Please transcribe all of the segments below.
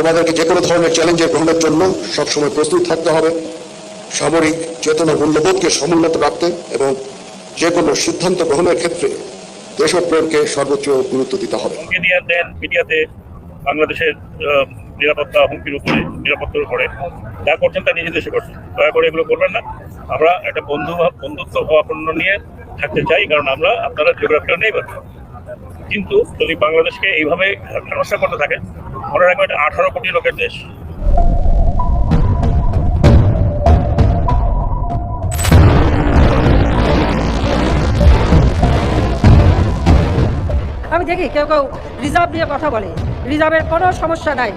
তোমাদেরকে যে কোনো ধরনের চ্যালেঞ্জের গ্রহণের জন্য সবসময় প্রস্তুত থাকতে হবে। সামরিক চেতনা মূল্যবোধকে সমুন্নত রাখতে এবং যে কোনো সিদ্ধান্ত গ্রহণের ক্ষেত্রে দেশপ্রেমকে সর্বোচ্চ গুরুত্ব দিতে হবে। দেন, মিডিয়াতে বাংলাদেশের নিরাপত্তা হুমকির উপরে নিরাপত্তার উপরে যা করছেন তা নিজে দেশে করছেন। দয়া করে এগুলো করবেন না। আমরা একটা বন্ধু, বন্ধুত্ব ভাবাপন্ন নিয়ে থাকতে চাই, কারণ আমরা আপনারা জিওগ্রাফিটা নেই কিন্তু যদি বাংলাদেশকে এইভাবে সমস্যা করতে থাকে, মনে রাখবেন এটা আঠারো কোটি লোকের দেশ। আমি দেখি কেউ কেউ রিজার্ভ নিয়ে কথা বলে। রিজার্ভের কোনো সমস্যা নাই।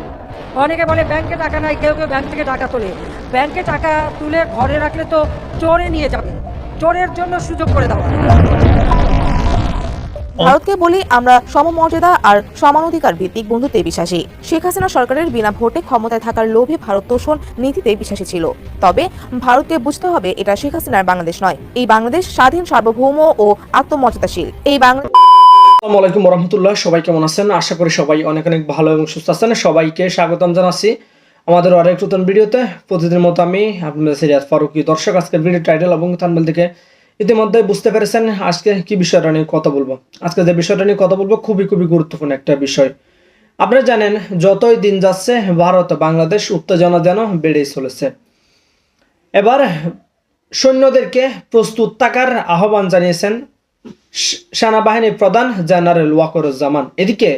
অনেকে বলে ব্যাংকে টাকা নাই, কেউ কেউ ব্যাংক থেকে টাকা তোলে। ব্যাংকে টাকা তুলে ঘরে রাখলে তো চোরে নিয়ে যাবে। চোরের জন্য সুযোগ করে দাও ভারতকে বলি আমরা সমমর্যাদা আর সমানাধিকার ভিত্তিক বন্ধুত্বে বিশ্বাসী। শেখ হাসিনা সরকারের বিনা ভোটে ক্ষমতায় থাকার লোভে ভারত তোষণ নীতিতে বিশ্বাসী ছিল। তবে ভারতকে বুঝতে হবে এটা শেখ হাসিনার বাংলাদেশ নয়। এই বাংলাদেশ স্বাধীন সার্বভৌম ও আত্মমর্যাদাশীল। এই বাংলা আসসালামু আলাইকুম রহমতুল্লাহ সবাই কেমন আছেন? আশা করি সবাই অনেক অনেক ভালো এবং সুস্থ আছেন। সবাইকে স্বাগতম জানাচ্ছি আমাদের আরেক নতুন ভিডিওতে। প্রতিদিন মতো আমি আপনাদের সিরিয়াস ফারুকি দর্শক। আজকের ভিডিও টাইটেল এবং থানবেল থেকে ইতিমধ্যে বুঝতে পেরেছেন আজকে কি বিষয়টা নিয়ে কথা বলব। আজকে যে বিষয়টা নিয়ে কথা বলব খুবই খুবই গুরুত্বপূর্ণ একটা বিষয়। আপনারা জানেন, যতই দিন যাচ্ছে, ভারত বাংলাদেশ উত্তেজনা যেন বেড়েই চলেছে। এবার সৈন্যদেরকে প্রস্তুত থাকার আহ্বান জানিয়েছেন সেনাবাহিনীর প্রধান জেনারেল ওয়াকরুজ্জামান। এদিকে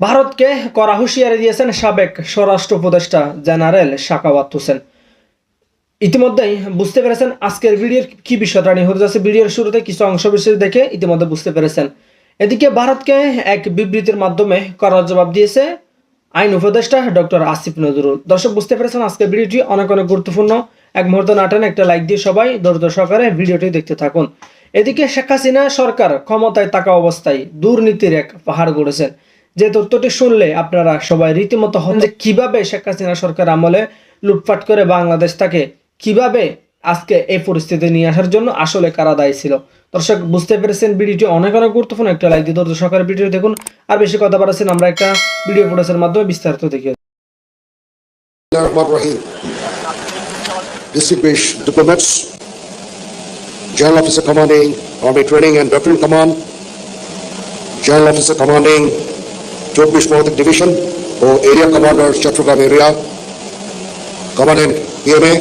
ভারতকে করা হুঁশিয়ারি দিয়েছেন সাবেক স্বরাষ্ট্র উপদেষ্টা জেনারেল শাকাওয়াত হোসেন। ইতিমধ্যেই বুঝতে পেরেছেন আজকের ভিডিওর কি বিষয়টা নিয়ে হতে ভিডিওর শুরুতে কিছু অংশ বিশেষ দেখে ইতিমধ্যে বুঝতে পেরেছেন। এদিকে ভারতকে এক বিবৃতির মাধ্যমে করার জবাব দিয়েছে আইন উপদেষ্টা ডক্টর আসিফ নজরুল। দর্শক, বুঝতে পেরেছেন আজকের ভিডিওটি অনেক অনেক গুরুত্বপূর্ণ। এক মুহূর্ত নাটেন একটা লাইক দিয়ে সবাই ধৈর্য সহকারে ভিডিওটি দেখতে থাকুন। এদিকে শেখ হাসিনা সরকার ক্ষমতায় থাকা অবস্থায় দুর্নীতির এক পাহাড় গড়েছেন। যে তথ্যটি শুনলে আপনারা সবাই রীতিমতো হন যে কীভাবে শেখ হাসিনা সরকার আমলে লুটপাট করে বাংলাদেশ তাকে কীভাবে আজকে এই পরিস্থিতি নিয়ে আসার জন্য আসলে কারা দায়ী ছিল? দর্শক বুঝতে পেরেছেন ভিডিওটি অনেক অনেক গুরুত্বপূর্ণ। একটা লাইক দিয়ে ধৈর্য সহকারে ভিডিও দেখুন। আর বেশি কথা বাড়াচ্ছেন আমরা একটা ভিডিও ফুটেজের মাধ্যমে বিস্তারিত দেখি distinguished diplomats, General Officer Commanding Army Training and Veteran Command, General Officer Commanding চব্বিশ পদাতিক ডিভিশন ও area commander Chattogram area commandant PMA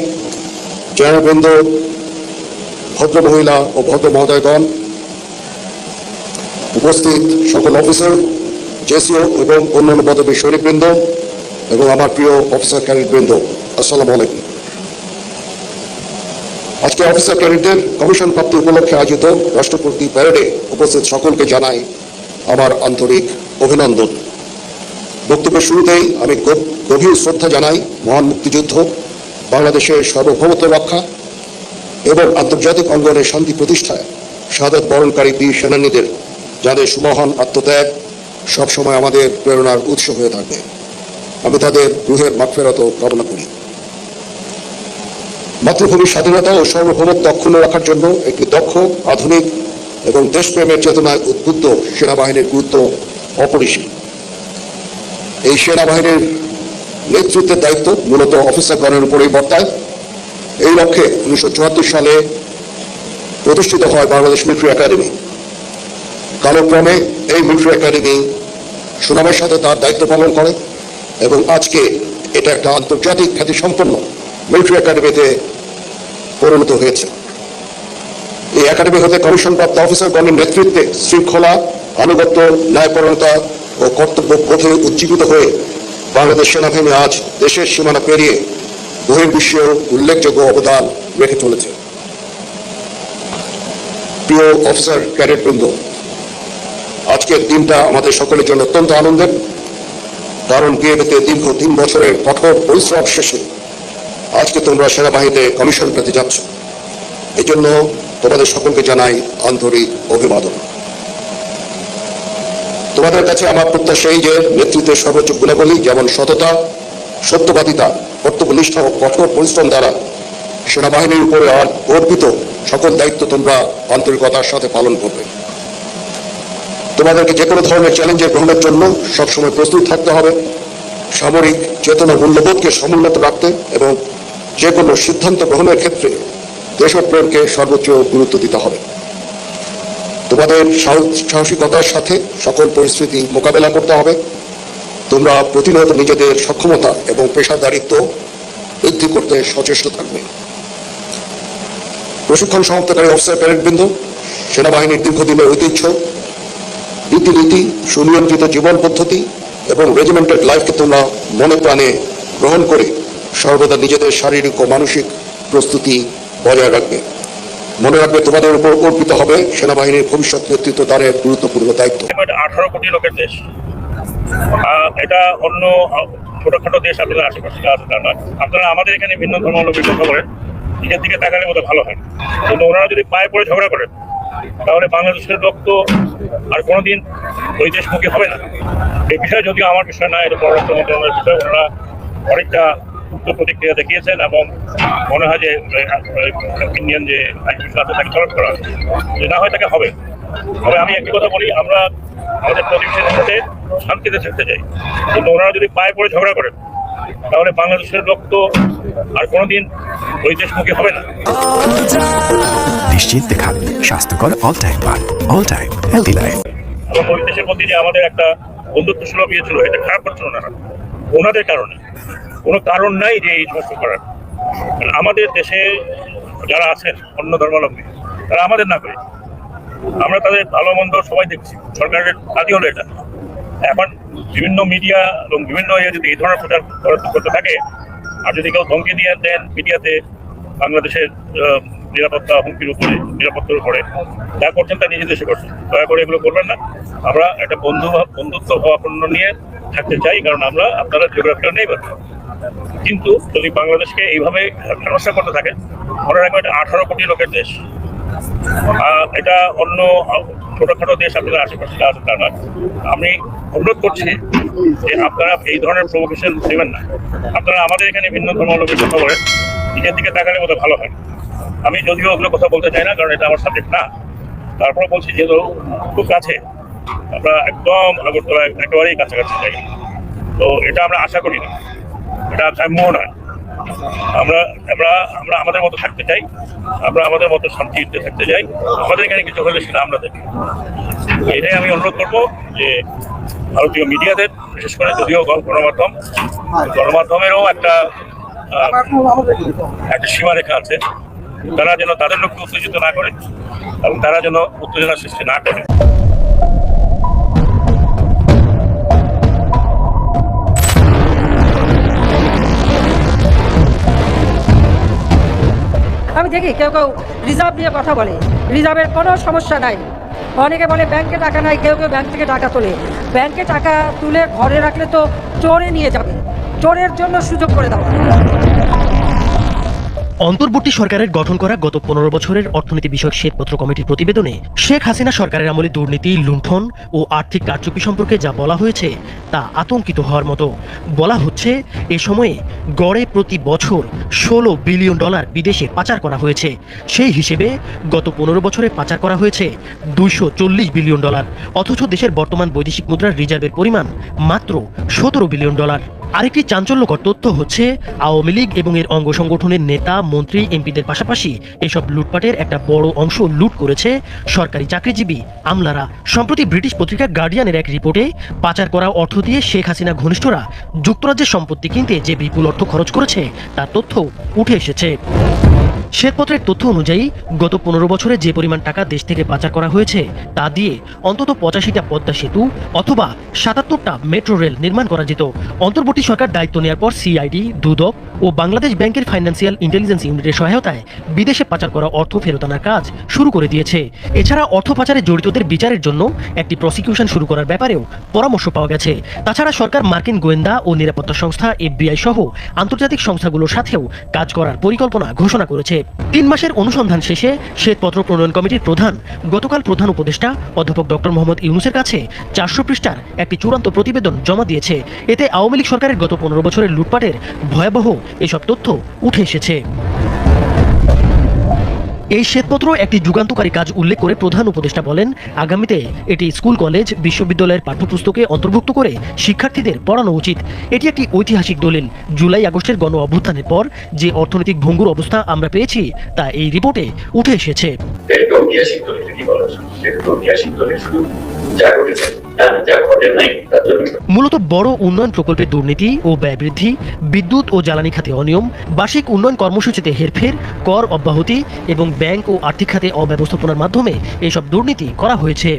জেনারেলবৃন্দ ভদ্র মহিলা ও ভদ্র মহোদয়গণ, উপস্থিত সকল অফিসার, জেসিও এবং অন্যান্য পদবী সৈনিকবৃন্দ এবং আমার প্রিয় অফিসার ক্যাডেটবৃন্দ, আসসালামু আলাইকুম। আজকে অফিসার ক্যাডেটদের কমিশন প্রাপ্তি উপলক্ষে আয়োজিত রাষ্ট্রপতি প্যারেডে উপস্থিত সকলকে জানাই আমার আন্তরিক অভিনন্দন। বক্তব্যের শুরুতেই আমি গভীর শ্রদ্ধা জানাই মহান মুক্তিযুদ্ধ বাংলাদেশের সার্বভৌমত্ব রক্ষা এবং আন্তর্জাতিক অঙ্গনে শান্তি প্রতিষ্ঠায় সাদত বরণকারী বীর সেনানীদের, যাদের সুমহান আত্মত্যাগ সবসময় আমাদের প্রেরণার উৎস হয়ে থাকবে। আমি তাদের রুহের মাগফেরত কামনা করি। মাতৃভূমির স্বাধীনতা ও সার্বভৌমত্ব অক্ষুণ্ণ রাখার জন্য একটি দক্ষ, আধুনিক এবং দেশপ্রেমের চেতনায় উদ্বুদ্ধ সেনাবাহিনীর গুরুত্ব অপরিসীম। এই সেনাবাহিনীর নেতৃত্বের দায়িত্ব মূলত অফিসারগণের উপরেই বর্তায় এই লক্ষ্যে উনিশশো চুয়াত্তর সালে প্রতিষ্ঠিত হয় বাংলাদেশ মিলিটারি একাডেমি। কালক্রমে এই মিলিটারি একাডেমি সুনামের সাথে তার দায়িত্ব পালন করে এবং আজকে এটা একটা আন্তর্জাতিক খ্যাতি সম্পন্ন মিলিটারি একাডেমিতে পরিণত হয়েছে। এই একাডেমি হতে কমিশনপ্রাপ্ত অফিসারগণের নেতৃত্বে শৃঙ্খলা, আনুগত্য, ন্যায়পরণতা ও কর্তব্য পথে উজ্জীবিত হয়ে বাংলাদেশ সেনাবাহিনী আজ দেশের সীমানা পেরিয়ে বহির্বিশ্বেও উল্লেখযোগ্য অবদান রেখে চলেছে। প্রিয় অফিসার ক্যাডেটবৃন্দ আজকের দিনটা আমাদের সকলের জন্য অত্যন্ত আনন্দের। কারণ বিএপিতে দীর্ঘ তিন বছরের কঠোর পরিশ্রম শেষে আজকে তোমরা সেনাবাহিনীতে কমিশন পেতে যাচ্ছ। এই জন্য তোমাদের সকলকে জানাই আন্তরিক অভিবাদন। তোমাদের কাছে আমার প্রত্যাশা এই যে নেতৃত্বের সর্বোচ্চ গুণাবলী যেমন সততা, সত্যবাদিতা, কর্তব্যনিষ্ঠ ও কঠোর পরিশ্রম দ্বারা সেনাবাহিনীর উপরে অর্পিত সকল দায়িত্ব তোমরা আন্তরিকতার সাথে পালন করবে। তোমাদেরকে যে কোনো ধরনের চ্যালেঞ্জের গ্রহণের জন্য সবসময় প্রস্তুত থাকতে হবে। সামরিক চেতনা মূল্যবোধকে সমুন্নত রাখতে এবং যে কোনো সিদ্ধান্ত গ্রহণের ক্ষেত্রে দেশপ্রেমকে সর্বোচ্চ গুরুত্ব দিতে হবে। তোমাদের সাহস- সাহসিকতার সাথে সকল পরিস্থিতি মোকাবেলা করতে হবে। তোমরা প্রতিনিয়ত নিজেদের সক্ষমতা এবং পেশাদারিত্ব বৃদ্ধি করতে সচেষ্ট থাকবে। প্রশিক্ষণ সমাপ্তকারী অফিসার প্যারেডবৃন্দ, সেনাবাহিনীর দীর্ঘদিনের ঐতিহ্য, রীতিনীতি, সুনিয়ন্ত্রিত জীবন পদ্ধতি এবং রেজিমেন্টেড লাইফকে তোমরা মনে প্রাণে গ্রহণ করে সর্বদা নিজেদের শারীরিক ও মানসিক প্রস্তুতি বজায় রাখবে। মনে রাখবে তোমাদের উপর অর্পিত হবে সেনাবাহিনীর ভবিষ্যৎ নেতৃত্ব দ্বারের গুরুত্বপূর্ণ দায়িত্ব। আঠারো কোটি লোকের দেশ। এটা অন্য ছোটখাটো দেশ আপনাদের আশেপাশে আছে তা নয়। আপনারা আমাদের এখানে ভিন্ন ধর্মাবলম্বী কথা বলেন নিজের দিকে তাকালে বোধহয় ভালো হয়। কিন্তু ওনারা যদি পায়ে পড়ে ঝগড়া করেন, তাহলে বাংলাদেশের লোক তো আর কোনোদিন ওই দেশমুখী হবে না। এই বিষয়ে যদিও আমার বিষয় না, এটা পররাষ্ট্র মন্ত্রণালয়ের বিষয়, ওনারা অনেকটা উক্ত প্রতিক্রিয়া দেখিয়েছেন এবং মনে হয় যে ইন্ডিয়ান যে আইন আছে তাকে তলব করা যে না হয় তাকে হবে। তবে আমি একটি কথা বলি আমরা আমাদের প্রতিবেশীদের সাথে শান্তিতে থাকতে চাই। কিন্তু ওনারা যদি পায়ে পড়ে ঝগড়া করেন তাহলে বাংলাদেশের লোক তো আর কোনোদিন ওই দেশমুখী হবে না। নিশ্চিন্তে খান স্বাস্থ্যকর অল টাইম পান অল টাইম হেলদি লাইফ এবং ওই দেশের মধ্যে যে আমাদের একটা বন্ধুত্ব সুলভ ইয়ে ছিল এটা খারাপ করছিল না। ওনাদের কারণে। কোনো কারণ নাই যে এই সমস্ত করার। আমাদের দেশে যারা আছেন, অন্য ধর্মাবলম্বী, তারা আমাদের না করে। আমরা তাদের ভালো মন্দ সবাই দেখছি। সরকারের কাজই হলো এটা। এখন বিভিন্ন মিডিয়া এবং বিভিন্ন ইয়ে যদি এই ধরনের প্রচার করতে থাকে, আর যদি কেউ ধমকি দিয়ে দেন মিডিয়াতে, বাংলাদেশের নিরাপত্তা হুমকির উপরে নিরাপত্তার উপরে যা করছেন তা নিজে দেশে করছেন। দয়া করে এগুলো করবেন না। আমরা একটা বন্ধু বন্ধুত্ব ভাবাপন্ন নিয়ে থাকতে চাই, কারণ আমরা আপনারা জিওগ্রাফিটা নেই কিন্তু যদি বাংলাদেশকে এইভাবে হেনস্থা করতে থাকে, মনে রাখবেন এটা আঠারো কোটি লোকের দেশ। এটা অন্য ছোটখাটো দেশ আপনাদের আশেপাশে আছে তা নয়। আমি অনুরোধ করছি যে আপনারা এই ধরনের প্রভোকেশন দেবেন না। আপনারা আমাদের এখানে ভিন্ন ধর্মাবলম্বী কথা বলেন, নিজের দিকে তাকালে বোধহয় ভালো হয়। আমি যদিও ওগুলো কথা বলতে চাই না কারণ এটা আমার সাবজেক্ট না। তারপরে বলছি যেহেতু খুব কাছে আমরা একদম আগরতলা একেবারেই কাছাকাছি যাই। তো এটা আমরা আশা করি না। এটা কাম্য নয় আমরা আমরা আমরা আমাদের মতো থাকতে চাই। আমরা আমাদের মতো শান্তিতে থাকতে চাই। আমাদের এখানে কিছু হলে সেটা আমরা দেখি। এটাই আমি অনুরোধ করব যে ভারতীয় মিডিয়াদের বিশেষ করে যদিও গণ- গণমাধ্যম গণমাধ্যমেরও একটা একটা সীমারেখা আছে। তারা যেন তাদের লোককে উত্তেজিত না করে এবং তারা যেন উত্তেজনা সৃষ্টি না করে। আমি দেখি কেউ কেউ রিজার্ভ নিয়ে কথা বলে। রিজার্ভের কোনো সমস্যা নাই। অনেকে বলে ব্যাংকে টাকা নাই, কেউ কেউ ব্যাংক থেকে টাকা তোলে। ব্যাংকে টাকা তুলে ঘরে রাখলে তো চোরে নিয়ে যাবে। চোরের জন্য সুযোগ করে দেওয়া। অন্তর্বর্তী সরকারের গঠন করা গত পনেরো বছরের অর্থনীতি বিষয়ক শ্বেতপত্র কমিটির প্রতিবেদনে শেখ হাসিনা সরকারের আমলে দুর্নীতি, লুণ্ঠন ও আর্থিক কারচুপি সম্পর্কে যা বলা হয়েছে তা আতঙ্কিত হওয়ার মতো। বলা হচ্ছে, এ সময়ে গড়ে প্রতি বছর ষোলো বিলিয়ন ডলার বিদেশে পাচার করা হয়েছে। সেই হিসেবে গত পনেরো বছরে পাচার করা হয়েছে দুইশো চল্লিশ বিলিয়ন ডলার। অথচ দেশের বর্তমান বৈদেশিক মুদ্রার রিজার্ভের পরিমাণ মাত্র সতেরো বিলিয়ন ডলার। আরেকটি চাঞ্চল্যকর তথ্য হচ্ছে, আওয়ামী লীগ এবং এর অঙ্গ সংগঠনের নেতা, মন্ত্রী, এমপিদের পাশাপাশি এসব লুটপাটের একটা বড় অংশ লুট করেছে সরকারি চাকরিজীবী আমলারা। সম্প্রতি ব্রিটিশ পত্রিকা গার্ডিয়ানের এক রিপোর্টে পাচার করা অর্থ দিয়ে শেখ হাসিনা ঘনিষ্ঠরা যুক্তরাজ্যের সম্পত্তি কিনতে যে বিপুল অর্থ খরচ করেছে, তার তথ্য উঠে এসেছে। শ্বেতপত্রের তথ্য অনুযায়ী, গত পনেরো বছরে যে পরিমাণ টাকা দেশ থেকে পাচার করা হয়েছে, তা দিয়ে অন্তত পঁচাশিটা পদ্মা সেতু অথবা সাতাত্তরটা মেট্রো রেল নির্মাণ করা যেত। অন্তর্বর্তী সরকার দায়িত্ব নেওয়ার পর সিআইডি, দুদক ও বাংলাদেশ ব্যাংকের ফাইন্যান্সিয়াল ইন্টেলিজেন্স ইউনিটের সহায়তায় বিদেশে পাচার করা অর্থ ফেরত আনার কাজ শুরু করে দিয়েছে। এছাড়া অর্থ পাচারে জড়িতদের বিচারের জন্য একটি প্রসিকিউশন শুরু করার ব্যাপারেও পরামর্শ পাওয়া গেছে। তাছাড়া সরকার মার্কিন গোয়েন্দা ও নিরাপত্তা সংস্থা এফবিআই সহ আন্তর্জাতিক সংস্থাগুলোর সাথেও কাজ করার পরিকল্পনা ঘোষণা করেছে। তিন মাসের অনুসন্ধান শেষে শ্বেতপত্র প্রণয়ন কমিটির প্রধান, গতকাল প্রধান উপদেষ্টা অধ্যাপক ডক্টর মোহাম্মদ ইউনুসের কাছে চারশো পৃষ্ঠার একটি চূড়ান্ত প্রতিবেদন জমা দিয়েছে। এতে আওয়ামী লীগ সরকারের গত পনেরো বছরের লুটপাটের ভয়াবহ এসব তথ্য উঠে এসেছে। এই শ্বেতপত্র একটি যুগান্তকারী কাজ উল্লেখ করে প্রধান উপদেষ্টা বলেন, আগামীতে এটি স্কুল, কলেজ, বিশ্ববিদ্যালয়ের পাঠ্যপুস্তকে অন্তর্ভুক্ত করে শিক্ষার্থীদের পড়ানো উচিত। এটি একটি ঐতিহাসিক দলিল। জুলাই আগস্টের গণ অভ্যুত্থানের পর যে অর্থনৈতিক ভঙ্গুর অবস্থা আমরা পেয়েছি, তা এই রিপোর্টে উঠে এসেছে। মূলত বড় উন্নয়ন প্রকল্পের দুর্নীতি ও ব্যয় বৃদ্ধি, বিদ্যুৎ ও জ্বালানি খাতে অনিয়ম, বার্ষিক উন্নয়ন কর্মসূচিতে হেরফের, কর অব্যাহতি এবং ব্যাংক ও আর্থিক খাতে অব্যবস্থাপনার মাধ্যমে এসব দুর্নীতি করা হয়েছে।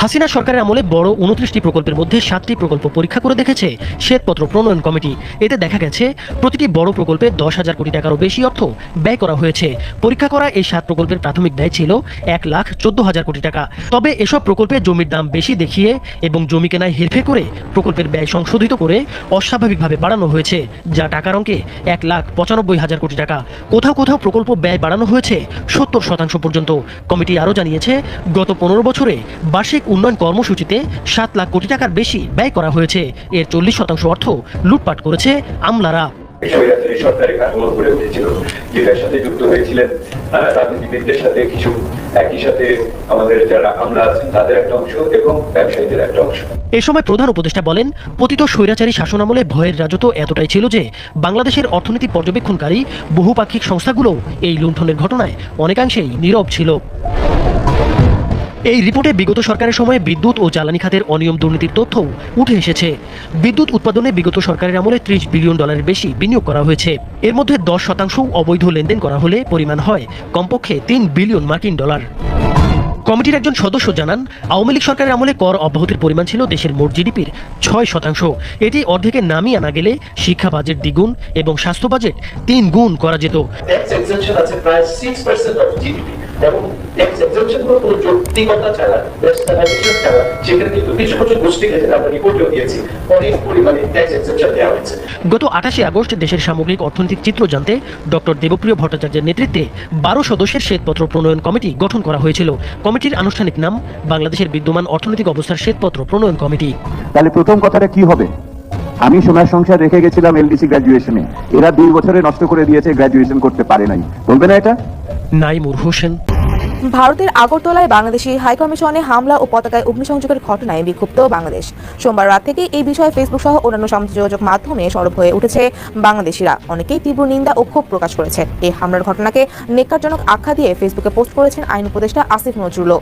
হাসিনা সরকারের আমলে বড় উনত্রিশটি প্রকল্পের মধ্যে সাতটি প্রকল্প পরীক্ষা করে দেখেছে শ্বেতপত্র প্রণয়ন কমিটি। এতে দেখা গেছে, প্রতিটি বড় প্রকল্পে দশ হাজার কোটি টাকারও বেশি অর্থ ব্যয় করা হয়েছে। পরীক্ষা করা এই সাত প্রকল্পের প্রাথমিক ব্যয় ছিল এক লাখ চোদ্দ হাজার কোটি টাকা। তবে এসব প্রকল্পে জমির দাম বেশি দেখিয়ে এবং জমি কেনায় হেরফের করে প্রকল্পের ব্যয় সংশোধিত করে অস্বাভাবিকভাবে বাড়ানো হয়েছে, যা টাকার অঙ্কে এক লাখ পঁচানব্বই হাজার কোটি টাকা। কোথাও কোথাও প্রকল্প ব্যয় বাড়ানো হয়েছে সত্তর শতাংশ পর্যন্ত। কমিটি আরও জানিয়েছে, গত পনেরো বছরে বার্ষিক উন্নয়ন কর্মসূচিতে সাত লাখ কোটি টাকার বেশি ব্যয় করা হয়েছে। এর চল্লিশ শতাংশ অর্থ লুটপাট করেছে আমলারা। স্বৈরাচারী কাঠামো গড়ে উঠেছিল, যেটার সাথে যুক্ত হয়েছিলেন রাজনীতিবিদদের সাথে কিছু একই সাথে আমাদের যারা আমরা আছেন তাদের একটা অংশ এবং ব্যবসায়ীদের একটা অংশ। এ সময় প্রধান উপদেষ্টা বলেন, পতিত স্বৈরাচারী শাসনামলে ভয়ের রাজত্ব এতটাই ছিল যে বাংলাদেশের অর্থনীতি পর্যবেক্ষণকারী বহুপাক্ষিক সংস্থাগুলো এই লুণ্ঠনের ঘটনায় অনেকাংশেই নীরব ছিল। এই রিপোর্টে বিগত সরকারের সময়ে বিদ্যুৎ ও জ্বালানি খাতের অনিয়ম দুর্নীতির তথ্যও উঠে এসেছে। বিদ্যুৎ উৎপাদনে বিগত সরকারের আমলে ত্রিশ বিলিয়ন ডলারের বেশি বিনিয়োগ করা হয়েছে। এর মধ্যে দশ শতাংশ অবৈধ লেনদেন করা হলে পরিমাণ হয় কমপক্ষে তিন বিলিয়ন মার্কিন ডলার। কমিটির একজন সদস্য জানান, আওয়ামী লীগ সরকারের আমলে কর অব্যাহতির পরিমাণ ছিল দেশের মোট জিডিপির ছয় শতাংশ। এটি অর্ধেকে নামিয়ে আনা গেলে শিক্ষা বাজেট দ্বিগুণ এবং স্বাস্থ্য বাজেট তিন গুণ করা যেত। ট্যাক্স এক্সেপশন আছে প্রায় সিক্স পার্সেন্ট অফ জিডিপি এবং ট্যাক্স এক্সেপশন কোনো কোনো যৌক্তিকতা ছাড়া ন্যাশনালাইজেশন ছাড়া সেখানে কিন্তু কিছু কিছু গোষ্ঠী গেছে আমরা রিপোর্টেও দিয়েছি। অনেক পরিমাণে ট্যাক্স এক্সেপশন দেওয়া হয়েছে। গত আঠাশে আগস্ট দেশের সামগ্রিক অর্থনৈতিক চিত্র জানতে ডক্টর দেবপ্রিয় ভট্টাচার্যের নেতৃত্বে বারো সদস্যের শ্বেতপত্র প্রণয়ন কমিটি গঠন করা হয়েছিল। কমিটির আনুষ্ঠানিক নাম বাংলাদেশের বিদ্যমান অর্থনৈতিক অবস্থার শ্বেতপত্র প্রণয়ন কমিটি। তাহলে প্রথম কথাটা কি হবে? আমি সোনার সংসার রেখে গেছিলাম এলডিসি গ্র্যাজুয়েশনে এরা দুই বছরে নষ্ট করে দিয়েছে গ্র্যাজুয়েশন করতে পারে নাই। বলবে না এটা? নাইমুর হোসেন। ভারতের আগরতলায় বাংলাদেশি হাইকমিশনে হামলা ও পতাকায় অগ্নিসংযোগের ঘটনায় বিক্ষুব্ধ বাংলাদেশ। সোমবার রাত থেকে এই বিষয়ে ফেসবুক সহ অন্যান্য সামাজিক যোগাযোগ মাধ্যমে সরব হয়ে উঠেছে বাংলাদেশিরা। অনেকেই তীব্র নিন্দা ও ক্ষোভ প্রকাশ করেছে। এই হামলার ঘটনাকে নেকারজনক আখ্যা দিয়ে ফেসবুকে পোস্ট করেছেন আইন উপদেষ্টা আসিফ নজরুলও।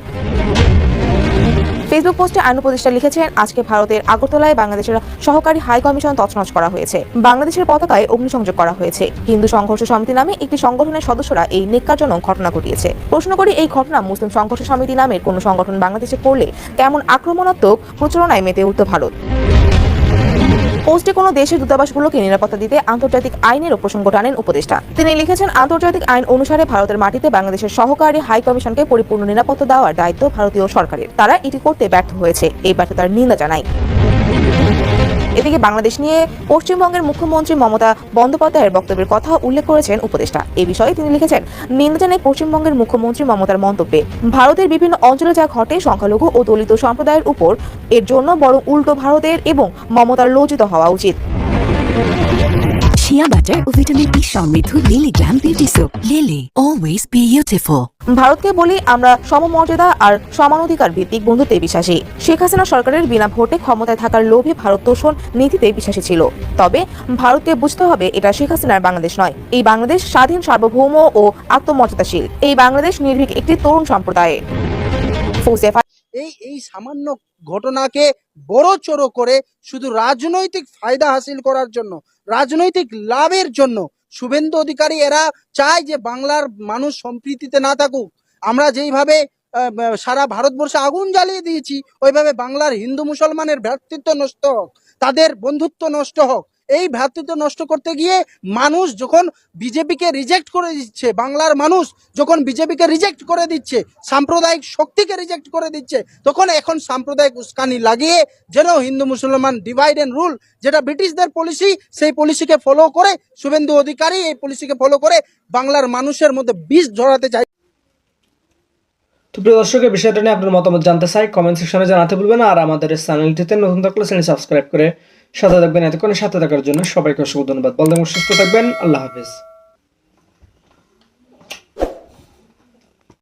ফেসবুক পোস্টে আইন উপদেষ্টা লিখেছেন, আজকে ভারতের আগরতলায় বাংলাদেশের সহকারী হাই কমিশন তছনছ করা হয়েছে। বাংলাদেশের পতাকায় অগ্নিসংযোগ করা হয়েছে। হিন্দু সংঘর্ষ সমিতি নামে একটি সংগঠনের সদস্যরা এই নেককারজনক ঘটনা ঘটিয়েছে। প্রশ্ন করি, এই ঘটনা মুসলিম সংঘর্ষ সমিতি নামের কোনো সংগঠন বাংলাদেশে করলে কেমন আক্রমণাত্মক প্রচারণায় মেতে উঠত ভারত? পোস্টে কোনো দেশের দূতাবাসগুলোকে নিরাপত্তা দিতে আন্তর্জাতিক আইনের প্রসঙ্গ টানেন উপদেষ্টা। তিনি লিখেছেন, আন্তর্জাতিক আইন অনুসারে ভারতের মাটিতে বাংলাদেশের সহকারী হাই কমিশনকে পরিপূর্ণ নিরাপত্তা দেওয়ার দায়িত্ব ভারতীয় সরকারের। তারা এটি করতে ব্যর্থ হয়েছে। এই ব্যর্থতার নিন্দা জানায়। এদিকে বাংলাদেশ নিয়ে পশ্চিমবঙ্গের মুখ্যমন্ত্রী মমতা বন্দ্যোপাধ্যায়ের বক্তব্যের কথা উল্লেখ করেছেন উপদেষ্টা। এ বিষয়ে তিনি লিখেছেন, নিন্দা জানায় পশ্চিমবঙ্গের মুখ্যমন্ত্রী মমতার মন্তব্যে, ভারতের বিভিন্ন অঞ্চলে যা ঘটে, সংখ্যালঘু ও দলিত সম্প্রদায়ের উপর, এর জন্য বরং উল্টো ভারতের এবং মমতার লজ্জিত হওয়া উচিত। Shea butter ও ভিটামিন ই সমৃদ্ধ Lily glam beauty soap Lily always beautiful ভারতকে বলি আমরা সমমর্যাদা আর সমানাধিকার ভিত্তিক বন্ধুত্বে বিশ্বাসী। শেখ হাসিনা সরকারের বিনা ভোটে ক্ষমতায় থাকার লোভে ভারত তোষণ নীতিতে বিশ্বাসী ছিল। তবে ভারতকে বুঝতে হবে এটা শেখ হাসিনার বাংলাদেশ নয়। এই বাংলাদেশ স্বাধীন, সার্বভৌম ও আত্মমর্যাদাশীল। এই বাংলাদেশ নির্ভীক একটি তরুণ সম্প্রদায়ের এই এই সামান্য ঘটনাকে বড় চড়ো করে শুধু রাজনৈতিক ফায়দা হাসিল করার জন্য, রাজনৈতিক লাভের জন্য শুভেন্দু অধিকারী এরা চায় যে বাংলার মানুষ সম্প্রীতিতে না থাকুক। আমরা যেইভাবে সারা ভারতবর্ষে আগুন জ্বালিয়ে দিয়েছি, ওইভাবে বাংলার হিন্দু মুসলমানের ভ্রাতৃত্ব নষ্ট হোক, তাদের বন্ধুত্ব নষ্ট হোক এই ভ্রাতৃত্ব নষ্ট করতে গিয়ে মানুষ যখন বিজেপিকে রিজেক্ট করে দিচ্ছে, বাংলার মানুষ যখন বিজেপিকে রিজেক্ট করে দিচ্ছে, সাম্প্রদায়িক শক্তিকে রিজেক্ট করে দিচ্ছে, তখন এখন সাম্প্রদায়িক উস্কানি লাগিয়ে যেন হিন্দু মুসলমান ডিভাইড এন্ড রুল যেটা ব্রিটিশদের পলিসি সেই পলিসিকে ফলো করে শুভেন্দু অধিকারী এই পলিসিকে ফলো করে বাংলার মানুষের মধ্যে বিষ ঝরাতে চাই তো প্রিয় দর্শক এই বিষয়টা নিয়ে আপনার মতামত জানতে চাই কমেন্ট সেকশনে জানাতে ভুলবেন। আর আমাদের চ্যানেলটিতে নতুন থাকলে চ্যানেল সাবস্ক্রাইব করে সাথে থাকবেন এতক্ষণে সাথে থাকার জন্য সবাইকে অসংখ্য ধন্যবাদ। বলতে সুস্থ থাকবেন। আল্লাহ হাফিজ।